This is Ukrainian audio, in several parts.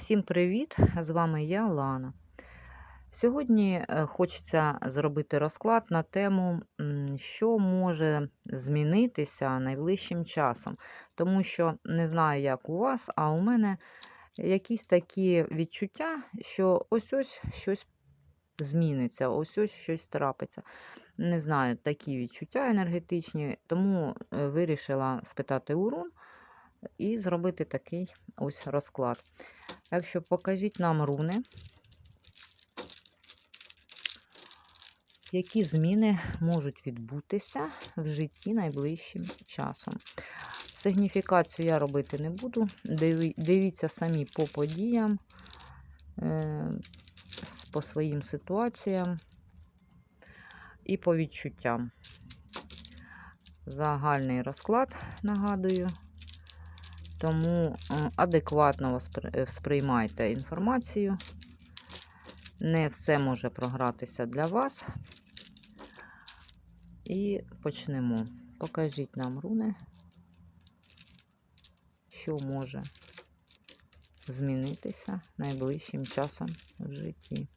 Всім привіт! З вами я, Лана. Сьогодні е, хочеться зробити розклад на тему, що може змінитися найближчим часом. Тому що не знаю, як у вас, а у мене якісь такі відчуття, що ось-ось щось зміниться, ось-ось щось трапиться. Не знаю, такі відчуття енергетичні, тому е, вирішила спитати урун і зробити такий ось розклад. Так що покажіть нам руни, які зміни можуть відбутися в житті найближчим часом. Сигніфікацію я робити не буду. Дивіться самі по подіям, е, по своїм ситуаціям і по відчуттям. Загальний розклад, нагадую. Тому адекватно е, сприймайте інформацію. Не все може програтися для вас. І почнемо. Покажіть нам руни, що може змінитися найближчим часом в житті.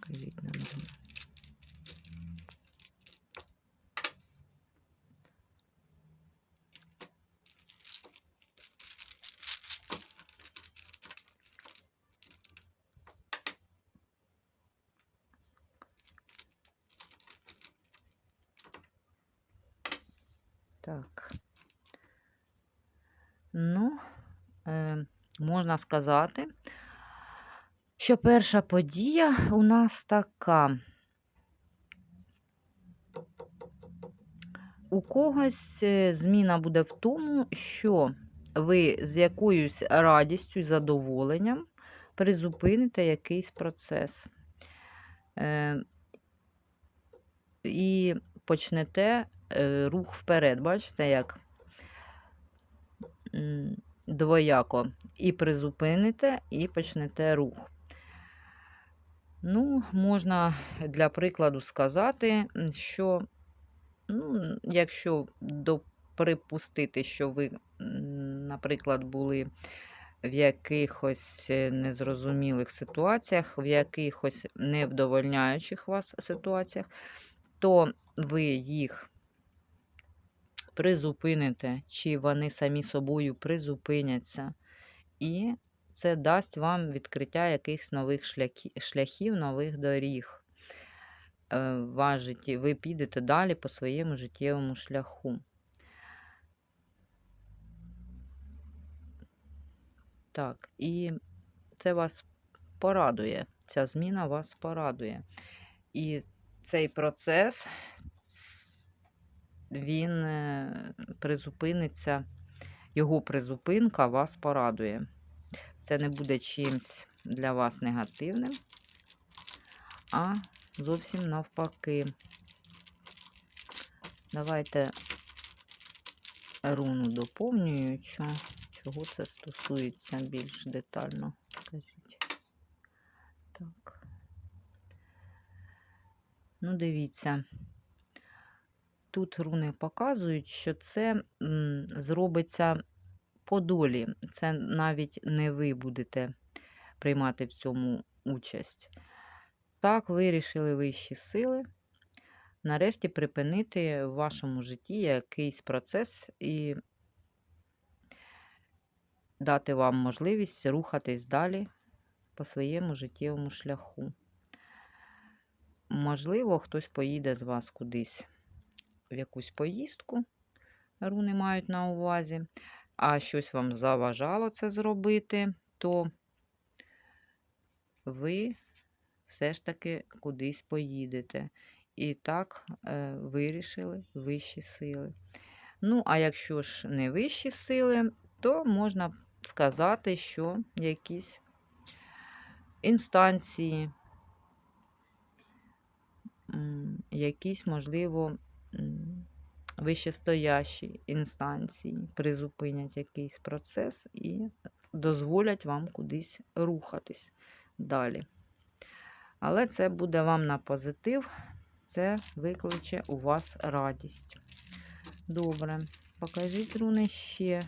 Покажіть нам руни. Так. Ну, е, можна сказати, що перша подія у нас така. У когось е, зміна буде в тому, що ви з якоюсь радістю і задоволенням призупините якийсь процес. Е, і почнете е, рух вперед. Бачите, як двояко. І призупините, і почнете рух. Ну, можна для прикладу сказати, що, ну, якщо доприпустити, що ви, наприклад, були в якихось е, незрозумілих ситуаціях, в якихось невдовольняючих вас ситуаціях, то ви їх призупините, чи вони самі собою призупиняться. І це дасть вам відкриття якихось нових шляхів, нових доріг. е, житті. Ви підете далі по своєму життєвому шляху. Так, і це вас порадує. Ця зміна вас порадує. І цей процес він е, призупиниться, його призупинка вас порадує. Це не буде чимсь для вас негативним, а зовсім навпаки. Давайте руну доповнюючу. Чого це стосується більш детально? Скажіть. Так. Ну, дивіться. Тут руни показують, що це зробиться по долі. Це навіть не ви будете приймати в цьому участь. Так, вирішили вищі сили. Нарешті припинити в вашому житті якийсь процес і дати вам можливість рухатись далі по своєму життєвому шляху. Можливо, хтось поїде з вас кудись в якусь поїздку, руни мають на увазі, а щось вам заважало це зробити, то ви все ж таки кудись поїдете. І так е, вирішили вищі сили. Ну, а якщо ж не вищі сили, то можна сказати, що якісь інстанції, якісь, можливо, вищестоящі інстанції призупинять якийсь процес і дозволять вам кудись рухатись далі. Але це буде вам на позитив, це викличе у вас радість. Добре, покажіть руни ще.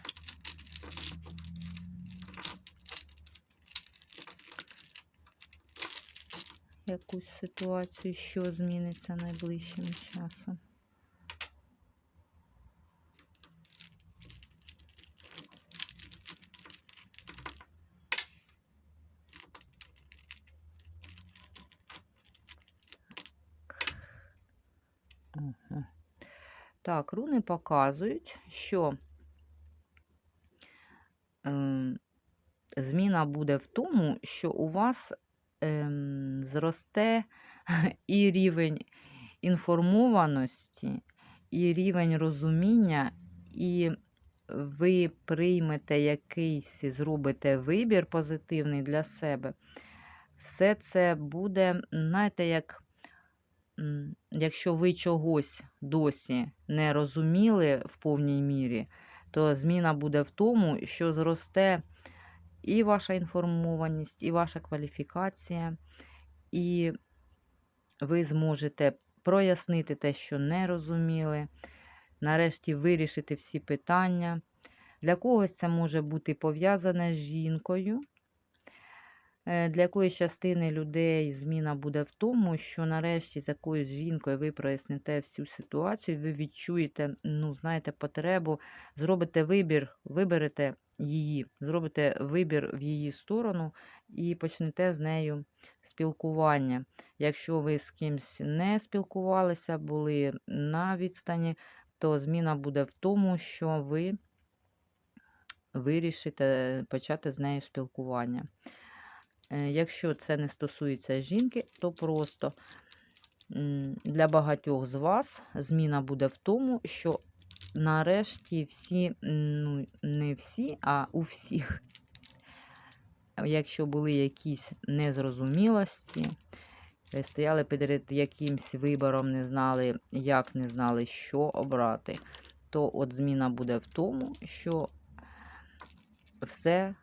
Якусь ситуацію, що зміниться найближчим часом. Так, руни показують, що ем, зміна буде в тому, що у вас ем, зросте і рівень інформованості, і рівень розуміння, і ви приймете якийсь, зробите вибір позитивний для себе. Все це буде, знаєте, як якщо ви чогось досі не розуміли в повній мірі, то зміна буде в тому, що зросте і ваша інформованість, і ваша кваліфікація, і ви зможете прояснити те, що не розуміли, нарешті вирішити всі питання. Для когось це може бути пов'язане з жінкою. Е, Для якоїсь частини людей зміна буде в тому, що нарешті з якоюсь жінкою ви проясните всю ситуацію, ви відчуєте, ну, знаєте, потребу, зробите вибір, виберете її, зробите вибір в її сторону і почнете з нею спілкування. Якщо ви з кимсь не спілкувалися, були на відстані, то зміна буде в тому, що ви вирішите почати з нею спілкування. Е, Якщо це не стосується жінки, то просто для багатьох з вас зміна буде в тому, що нарешті всі, ну не всі, а у всіх, якщо були якісь незрозумілості, е, стояли перед якимсь вибором, не знали, як не знали, що обрати, то от зміна буде в тому, що все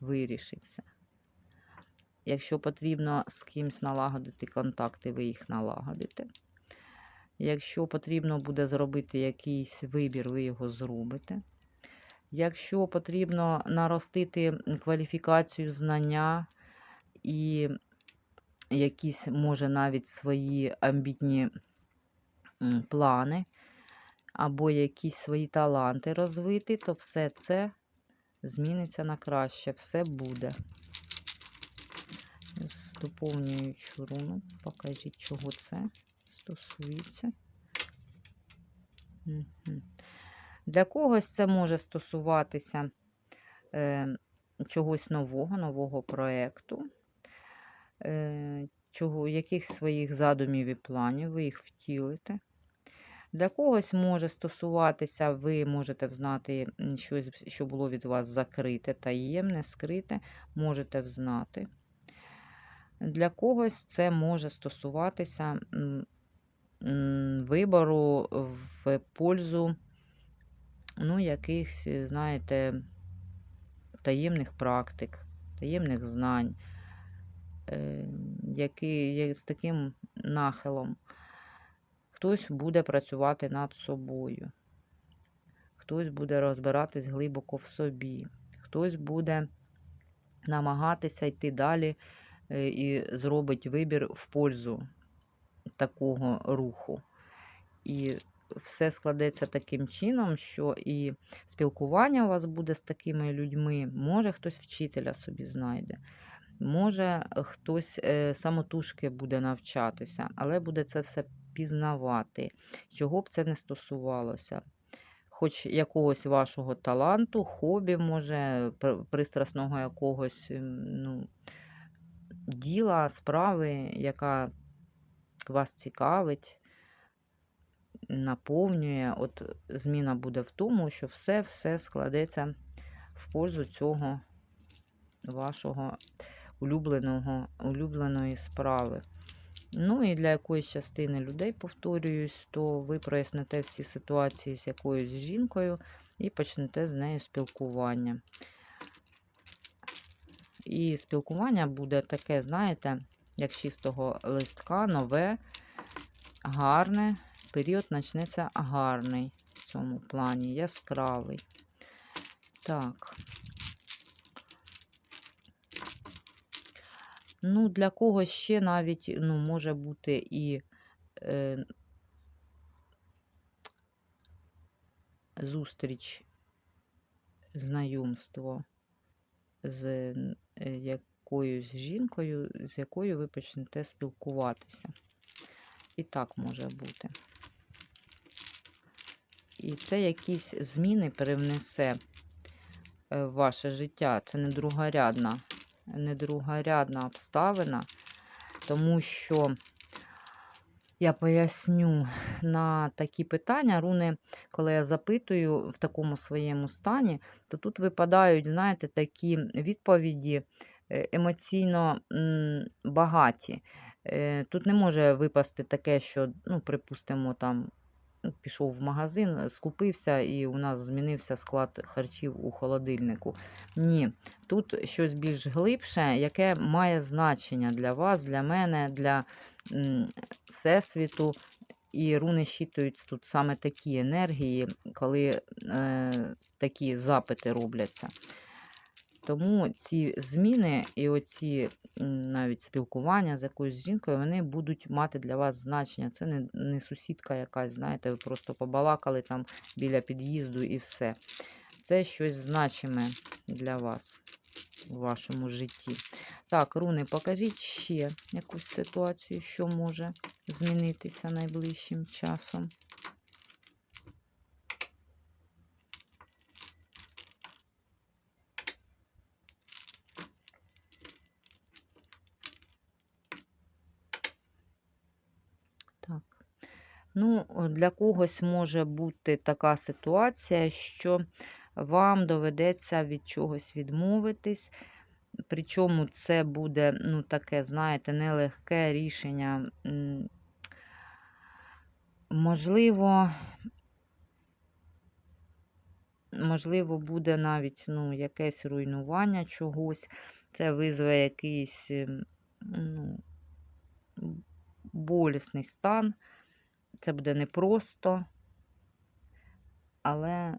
вирішиться. Якщо потрібно з кимось налагодити контакти, ви їх налагодите. Якщо потрібно буде зробити якийсь вибір, ви його зробите. Якщо потрібно наростити кваліфікацію, знання і якісь, може, навіть свої амбітні плани, або якісь свої таланти розвити, то все це зміниться на краще, все буде. Доповнюючу руну. Покажіть, чого це стосується. Для когось це може стосуватися е, чогось нового, нового проєкту, е, чого, якихось своїх задумів і планів, ви їх втілите. Для когось може стосуватися, ви можете взнати щось, що було від вас закрите, таємне, скрите, можете взнати. Для когось це може стосуватися вибору в пользу ну, якихось, знаєте, таємних практик, таємних знань, е, які є з таким нахилом. Хтось буде працювати над собою, хтось буде розбиратись глибоко в собі, хтось буде намагатися йти далі і зробить вибір в пользу такого руху. І все складеться таким чином, що і спілкування у вас буде з такими людьми, може хтось вчителя собі знайде. Може, хтось е, самотужки буде навчатися, але буде це все пізнавати, чого б це не стосувалося. Хоч якогось вашого таланту, хобі, може, пристрасного якогось ну, діла, справи, яка вас цікавить, наповнює. От зміна буде в тому, що все-все складеться в пользу цього вашого улюбленого, улюбленої справи. Ну і для якоїсь частини людей, повторююсь, то ви проясните всі ситуації з якоюсь жінкою і почнете з нею спілкування. І спілкування буде таке, знаєте, як з чистого листка, нове, гарне. Період почнеться гарний в цьому плані, яскравий. Так. Ну, для когось ще навіть ну, може бути і е, зустріч, знайомство з якоюсь жінкою, з якою ви почнете спілкуватися. І так може бути. І це якісь зміни привнесе е, в ваше життя. Це не другорядна, не другорядна обставина, тому що я поясню на такі питання, руни, коли я запитую в такому своєму стані, то тут випадають, знаєте, такі відповіді е, емоційно багаті. Е, Тут не може випасти таке, що, ну, припустимо, там ну, пішов в магазин, скупився, і у нас змінився склад харчів у холодильнику. Ні, тут щось більш глибше, яке має значення для вас, для мене, для Всесвіту. І руни щитують тут саме такі енергії, коли е, такі запити робляться. Тому ці зміни і оці навіть спілкування з якоюсь жінкою, вони будуть мати для вас значення. Це не, не сусідка якась, знаєте, ви просто побалакали там біля під'їзду і все. Це щось значиме для вас у вашому житті. Так, руни, покажіть ще якусь ситуацію, що може змінитися найближчим часом. Так. Ну, для когось може бути така ситуація, що вам доведеться від чогось відмовитись. Причому це буде, ну, таке, знаєте, нелегке рішення. Можливо, можливо, буде навіть ну, якесь руйнування чогось. Це визве якийсь ну, болісний стан. Це буде непросто, але,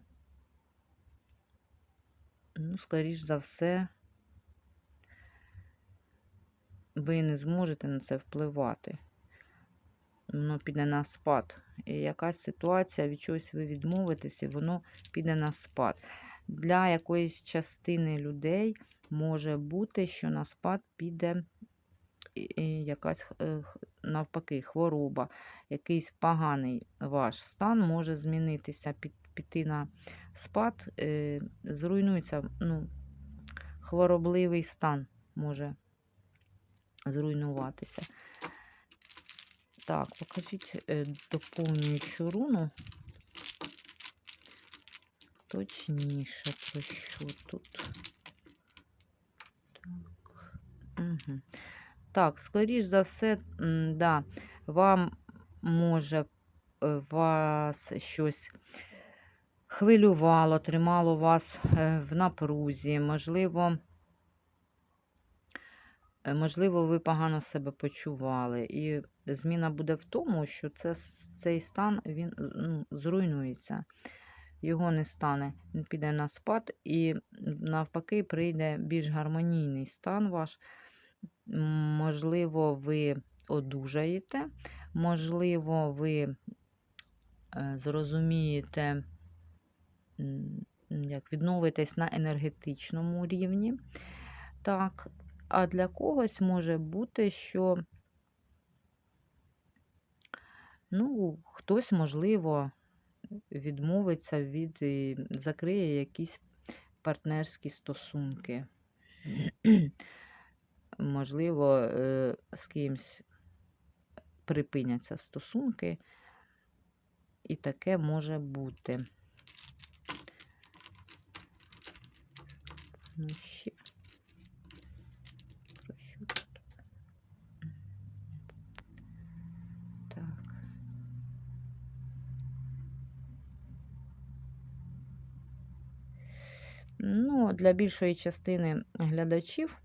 ну, скоріш за все, ви не зможете на це впливати. Воно піде на спад. І якась ситуація, від чогось ви відмовитесь, і воно піде на спад. Для якоїсь частини людей може бути, що на спад піде якась е, навпаки хвороба, якийсь поганий ваш стан може змінитися, під- піти на спад, е, зруйнується ну, хворобливий стан може зруйнуватися. Так, покажіть е, доповнюючу руну. Точніше, про що тут? Так. Угу. Так, скоріш за все, да, вам може е, вас щось хвилювало, тримало вас е, в напрузі, можливо, е, можливо, ви погано себе почували. І зміна буде в тому, що це, цей стан він ну, зруйнується. Його не стане, він піде на спад, і навпаки прийде більш гармонійний стан ваш. Можливо, ви одужаєте, можливо, ви е, зрозумієте, як відновитесь на енергетичному рівні. Так, а для когось може бути, що ну, хтось, можливо, відмовиться від і закриє якісь партнерські стосунки. Можливо, е, з кимсь припиняться стосунки, і таке може бути. Ну, ще. Тут? Так. Ну, для більшої частини глядачів,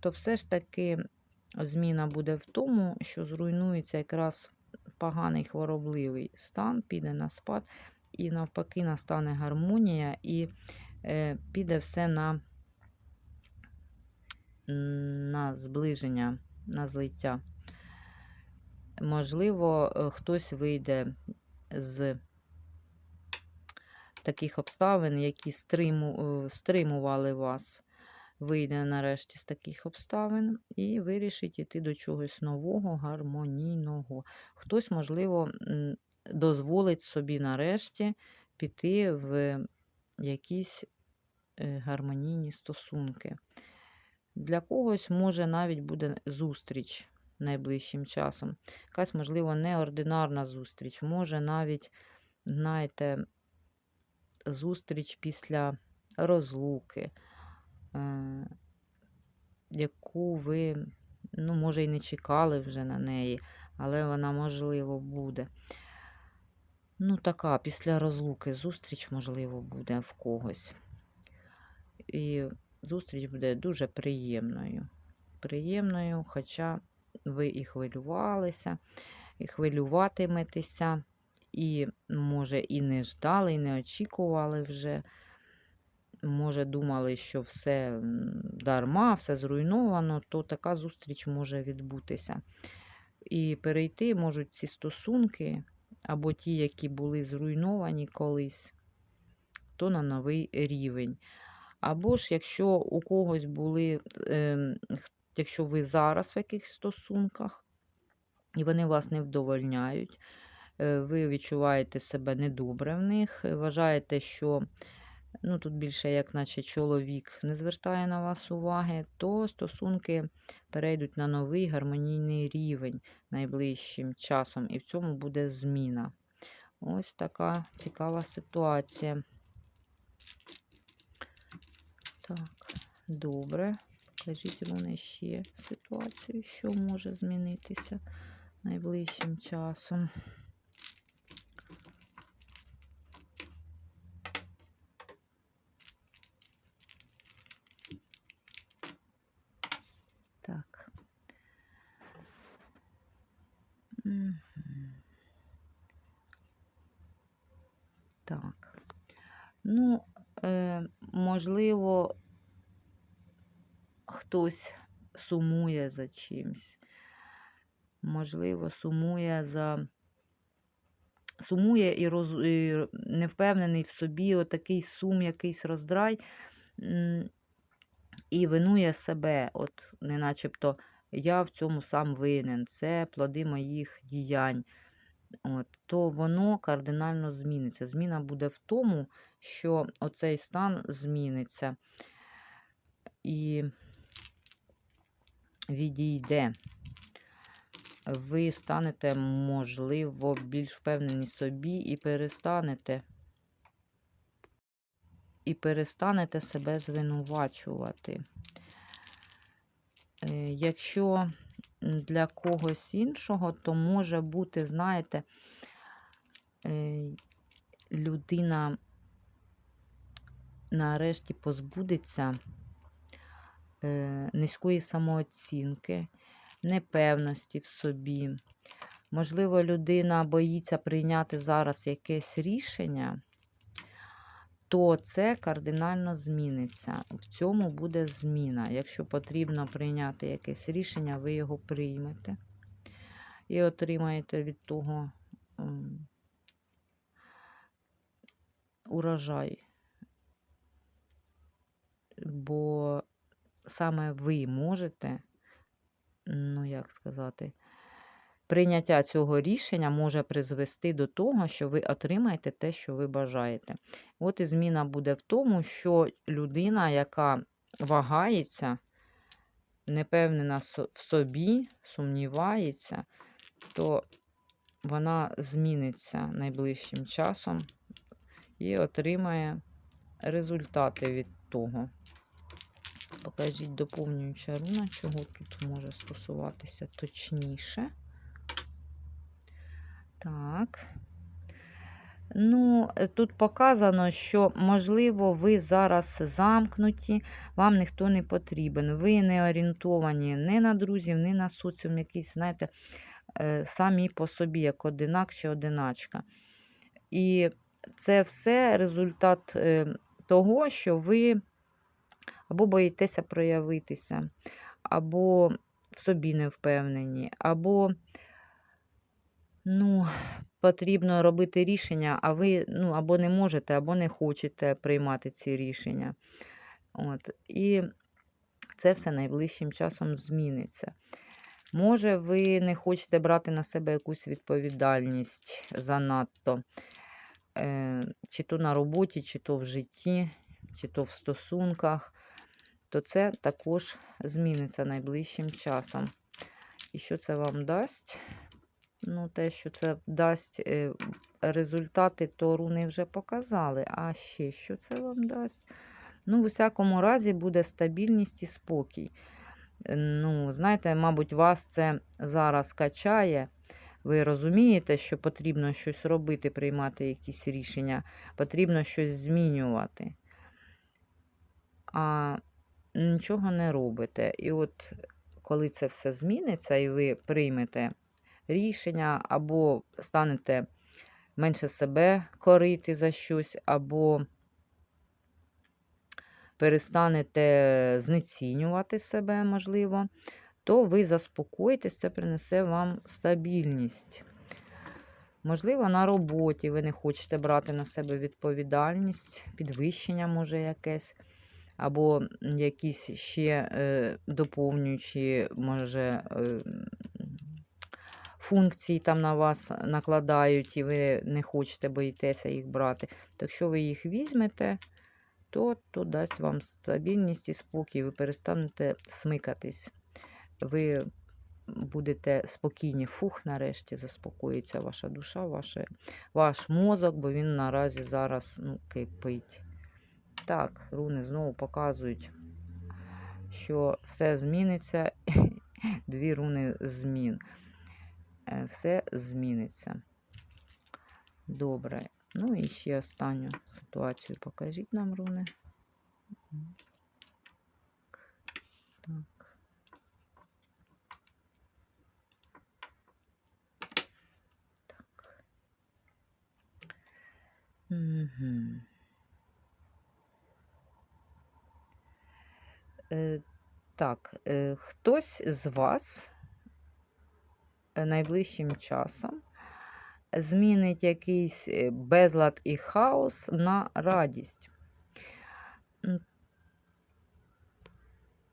то все ж таки зміна буде в тому, що зруйнується якраз поганий хворобливий стан, піде на спад, і навпаки настане гармонія, і е, піде все на, на зближення, на злиття. Можливо, е, хтось вийде з таких обставин, які стриму, е, стримували вас, вийде нарешті з таких обставин і вирішить іти до чогось нового, гармонійного. Хтось, можливо, дозволить собі нарешті піти в якісь е, гармонійні стосунки. Для когось може навіть буде зустріч найближчим часом. Якась, можливо, неординарна зустріч. Може навіть, знаєте, зустріч після розлуки, е, яку ви, ну, може, і не чекали вже на неї, але вона, можливо, буде. Ну, така, після розлуки зустріч, можливо, буде в когось. І зустріч буде дуже приємною. Приємною, хоча ви і хвилювалися, і хвилюватиметеся, і, може, і не ждали, і не очікували вже. Може, думали, що все дарма, все зруйновано, то така зустріч може відбутися. І перейти можуть ці стосунки, або ті, які були зруйновані колись, то на новий рівень. Або ж, якщо у когось були, ем, якщо ви зараз в якихось стосунках, і вони вас не вдовольняють, е, ви відчуваєте себе недобре в них, вважаєте, що ну, тут більше, як наче чоловік не звертає на вас уваги, то стосунки перейдуть на новий гармонійний рівень найближчим часом, і в цьому буде зміна. Ось така цікава ситуація. Так, добре. Покажіть вони ще ситуацію, що може змінитися найближчим часом. Так. Мгм. Так. Ну, е, можливо, хтось сумує за чимсь. Можливо, сумує за. Сумує і, роз... і не в собі, отакий сум, якийсь роздрай, і винує себе, от, не начебто я в цьому сам винен, це плоди моїх діянь. От, то воно кардинально зміниться. Зміна буде в тому, що оцей стан зміниться і відійде. Ви станете, можливо, більш впевнені собі і перестанете. І перестанете себе звинувачувати. Е, Якщо для когось іншого, то може бути, знаєте, е, людина нарешті позбудеться е, низької самооцінки, непевності в собі. Можливо, людина боїться прийняти зараз якесь рішення, то це кардинально зміниться. В цьому буде зміна. Якщо потрібно прийняти якесь рішення, ви його приймете і отримаєте від того урожай. Бо саме ви можете, ну як сказати, прийняття цього рішення може призвести до того, що ви отримаєте те, що ви бажаєте. От і зміна буде в тому, що людина, яка вагається, непевнена в собі, сумнівається, то вона зміниться найближчим часом і отримає результати від того. Покажіть доповнююча руна, чого тут може стосуватися точніше. Так. Ну, тут показано, що, можливо, ви зараз замкнуті, вам ніхто не потрібен. Ви не орієнтовані ні на друзів, ні на соціум, якісь, знаєте, е, самі по собі, як одинак чи одиначка. І це все результат е, того, що ви або боїтеся проявитися, або в собі не впевнені, або ну, потрібно робити рішення, а ви ну, або не можете, або не хочете приймати ці рішення. От. І це все найближчим часом зміниться. Може, ви не хочете брати на себе якусь відповідальність занадто, чи то на роботі, чи то в житті, чи то в стосунках, то це також зміниться найближчим часом. І що це вам дасть? Ну, те, що це дасть е, результати, то руни вже показали. А ще що це вам дасть? Ну, в усякому разі, буде стабільність і спокій. Е, Ну, знаєте, мабуть, вас це зараз качає. Ви розумієте, що потрібно щось робити, приймати якісь рішення, потрібно щось змінювати. А нічого не робите. І от коли це все зміниться, і ви приймете рішення, або станете менше себе корити за щось, або перестанете знецінювати себе, можливо, то ви заспокоїтесь, це принесе вам стабільність. Можливо, на роботі ви не хочете брати на себе відповідальність, підвищення може якесь, або якісь ще е, доповнюючі, може, е, функції там на вас накладають, і ви не хочете, боїтеся їх брати. Так якщо ви їх візьмете, то, то дасть вам стабільність і спокій, ви перестанете смикатись. Ви будете спокійні. Фух, нарешті заспокоїться ваша душа, ваше, ваш мозок, бо він наразі зараз ну, кипить. Так, руни знову показують, що все зміниться. Дві руни змін. Е, Все зміниться. Добре. Ну і ще останню ситуацію покажіть нам, руни. Так, е, хтось з вас найближчим часом змінить якийсь е, безлад і хаос на радість.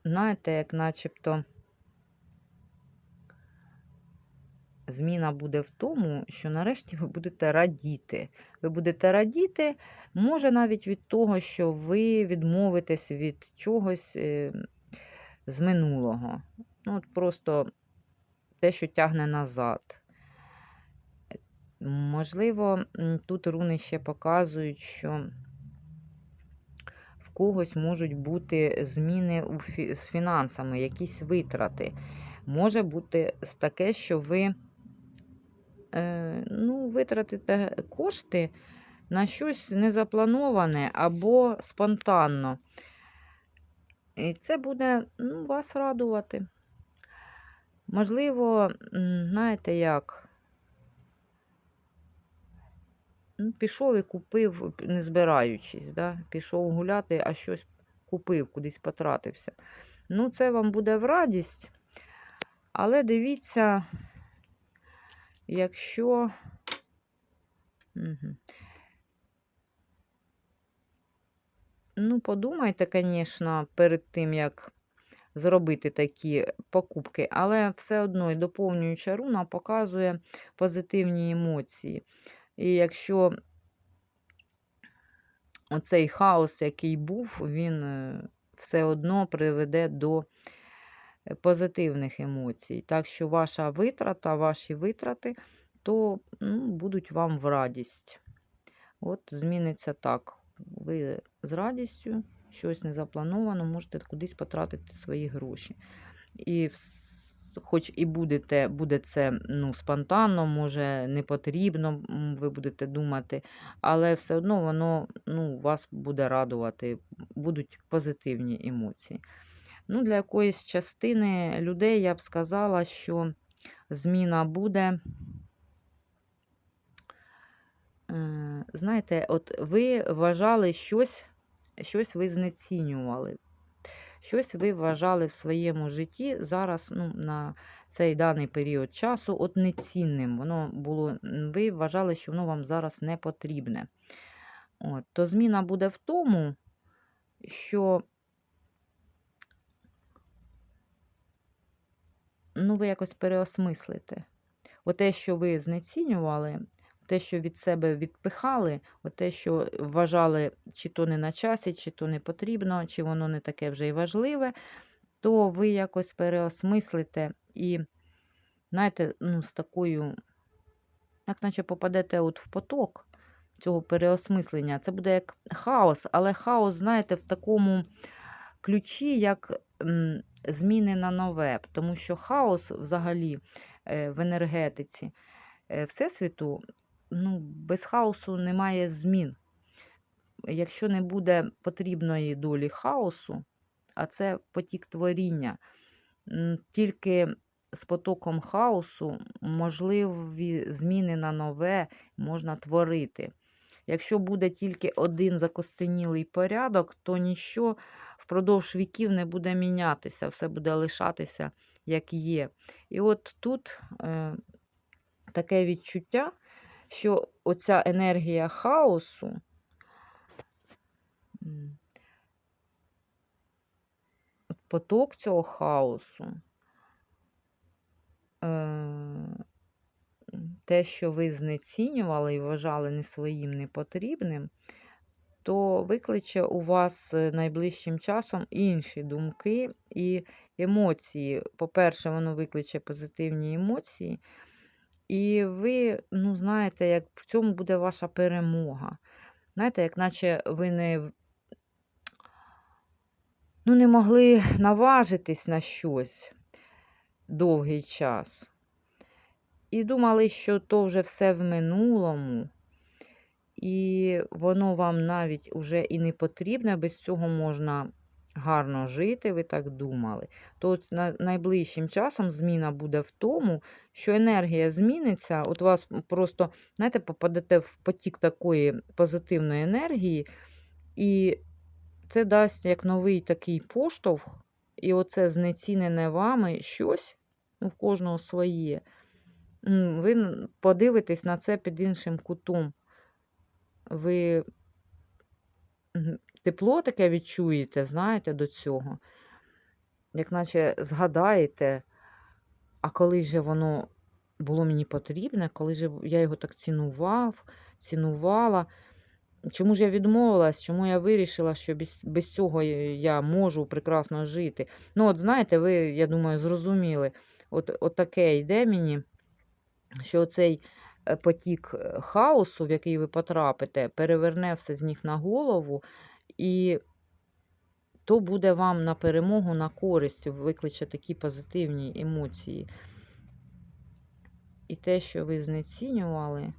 Знаєте, як начебто зміна буде в тому, що нарешті ви будете радіти. Ви будете радіти, може, навіть від того, що ви відмовитесь від чогось е, з минулого. Ну, от просто те, що тягне назад. Можливо, тут руни ще показують, що в когось можуть бути зміни з фінансами, якісь витрати. Може бути таке, що ви ну, витратите кошти на щось незаплановане або спонтанно. І це буде ну, вас радувати. Можливо, знаєте як, ну, пішов і купив, не збираючись, да? пішов гуляти, а щось купив, кудись потратився. Ну, це вам буде в радість, але дивіться, якщо. Ну, подумайте, звісно, перед тим, як зробити такі покупки, але все одно доповнююча руна показує позитивні емоції. І якщо оцей хаос, який був, він е, все одно приведе до позитивних емоцій. Так що ваша витрата, ваші витрати, то ну, будуть вам в радість. От зміниться так. Ви з радістю, щось незаплановано, можете кудись потратити свої гроші. І хоч і будете, буде це ну, спонтанно, може, не потрібно, ви будете думати, але все одно воно ну, вас буде радувати, будуть позитивні емоції. Ну, для якоїсь частини людей я б сказала, що зміна буде. Е, Знаєте, от ви вважали щось, щось ви знецінювали. Щось ви вважали в своєму житті зараз ну, на цей даний період часу от нецінним. Воно було, ви вважали, що воно вам зараз не потрібне. От, то зміна буде в тому, що ну, ви якось переосмислите. Оте, що ви знецінювали, те, що від себе відпихали, те, що вважали, чи то не на часі, чи то не потрібно, чи воно не таке вже й важливе, то ви якось переосмислите і, знаєте, ну, з такою, як наче попадете от в поток цього переосмислення. Це буде як хаос, але хаос, знаєте, в такому ключі, як зміни на нове. Тому що хаос взагалі е, в енергетиці е, Всесвіту, ну, без хаосу немає змін. Якщо не буде потрібної долі хаосу, а це потік творіння, тільки з потоком хаосу можливі зміни на нове можна творити. Якщо буде тільки один закостенілий порядок, то ніщо впродовж віків не буде мінятися, все буде лишатися, як є. І от тут е, таке відчуття, що оця енергія хаосу. Поток цього хаосу, е, те, що ви знецінювали і вважали не своїм непотрібним, то викличе у вас е, найближчим часом інші думки і емоції. По-перше, воно викличе позитивні емоції. І ви, ну, знаєте, як в цьому буде ваша перемога. Знаєте, як наче ви не, ну, не могли наважитись на щось довгий час. І думали, що то вже все в минулому, і воно вам навіть уже і не потрібне, без цього можна гарно жити, ви так думали. То найближчим часом зміна буде в тому, що енергія зміниться, от вас просто, знаєте, попадете в потік такої позитивної енергії, і це дасть як новий такий поштовх, і оце знецінене вами щось, ну, в кожного своє. Ви подивитесь на це під іншим кутом. Ви тепло таке відчуєте, знаєте, до цього. Як наче згадаєте, а коли же воно було мені потрібне, коли же я його так цінував, цінувала. Чому ж я відмовилась, чому я вирішила, що без, без цього я можу прекрасно жити. Ну, от знаєте, ви, я думаю, зрозуміли, от, от таке йде мені, що цей потік е, хаосу, в який ви потрапите, переверне все з ніг на голову, і то буде вам на перемогу, на користь, викличе такі позитивні емоції. І те, що ви знецінювали.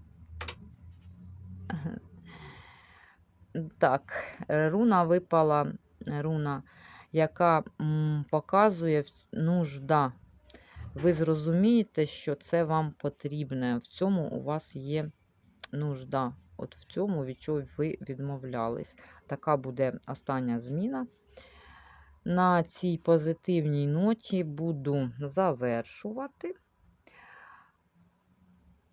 Так, е, руна випала, е, руна, яка показує нужда. Ви зрозумієте, що це вам потрібне. В цьому у вас є нужда. От в цьому, від чого ви відмовлялись. Така буде остання зміна. На цій позитивній ноті буду завершувати.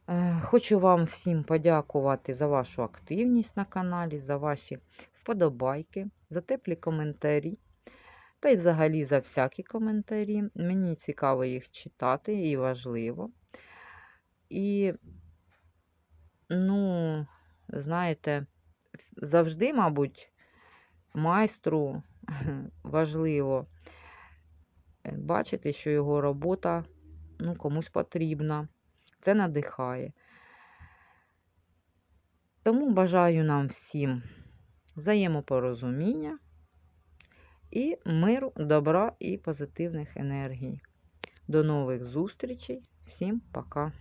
Е, Хочу вам всім подякувати за вашу активність на каналі, за ваші вподобайки, за теплі коментарі. Та й взагалі за всякі коментарі. Мені цікаво їх читати і важливо. І, ну, знаєте, завжди, мабуть, майстру важливо е, бачити, що його робота ну, комусь потрібна. Це надихає. Тому бажаю нам всім взаємопорозуміння і миру, добра і позитивних енергій. До нових зустрічей. Всім пока!